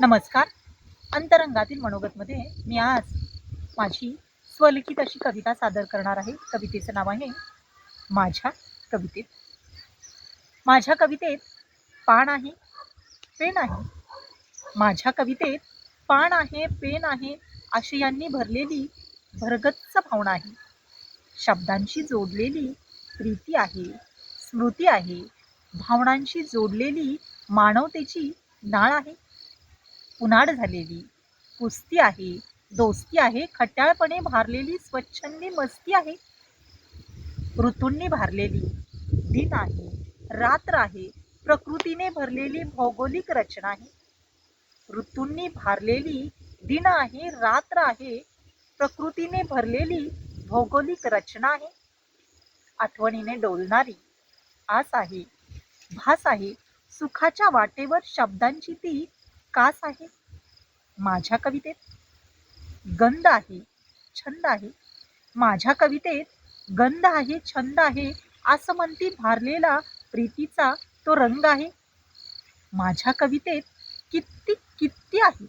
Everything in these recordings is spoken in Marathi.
नमस्कार. अंतरंगातील मनोगतमध्ये मी आज माझी स्वलिखित अशी कविता सादर करणार आहे. कवितेचं नाव आहे माझ्या कवितेत. माझ्या कवितेत पान आहे पेन आहे. माझ्या कवितेत पान आहे पेन आहे आशयांनी भरलेली भरगच्च भावना आहे. शब्दांशी जोडलेली प्रीती आहे स्मृती आहे. भावनांशी जोडलेली मानवतेची नाळ आहे. उन्हाळ झालेली. कुस्ती आहे दोस्ती आहे खट्याळपणे भारलेली स्वच्छंदी मस्ती आहे. ऋतूंनी भारलेली दिन आहे रात्र आहे प्रकृतीने भरलेली भौगोलिक रचना आहे. ऋतूंनी भारलेली दिन आहे रात्र आहे प्रकृतीने भरलेली भौगोलिक रचना आहे. आठवणीने डोलणारी आस आहे भास आहे सुखाच्या वाटेवर शब्दांची ती कास आहे. माझ्या कवितेत गंध आहे छंद आहे. माझ्या कवितेत गंध आहे छंद आहे असं म्हणती भारलेला प्रीतीचा तो रंग आहे. माझ्या कवितेत किती किती आहे?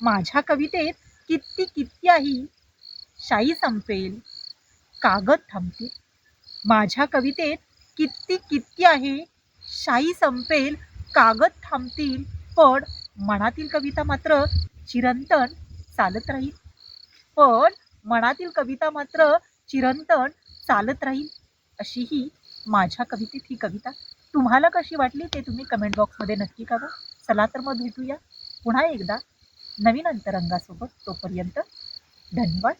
माझ्या कवितेत किती किती आहे? शाई संपेल कागद थांबतील. माझ्या कवितेत किती किती आहे? शाई संपेल कागद थांबतील पण मनातील कविता मात्र चिरंतन चालत राहील. पण मनातील कविता मात्र चिरंतन चालत राहील अशी ही माझ्या कवितेत ही कविता. तुम्हाला कशी वाटली ते तुम्ही कमेंट बॉक्समध्ये नक्की करा चला तर मग भेटूया पुन्हा एकदा नवीन अंतरंगासोबत. तोपर्यंत धन्यवाद.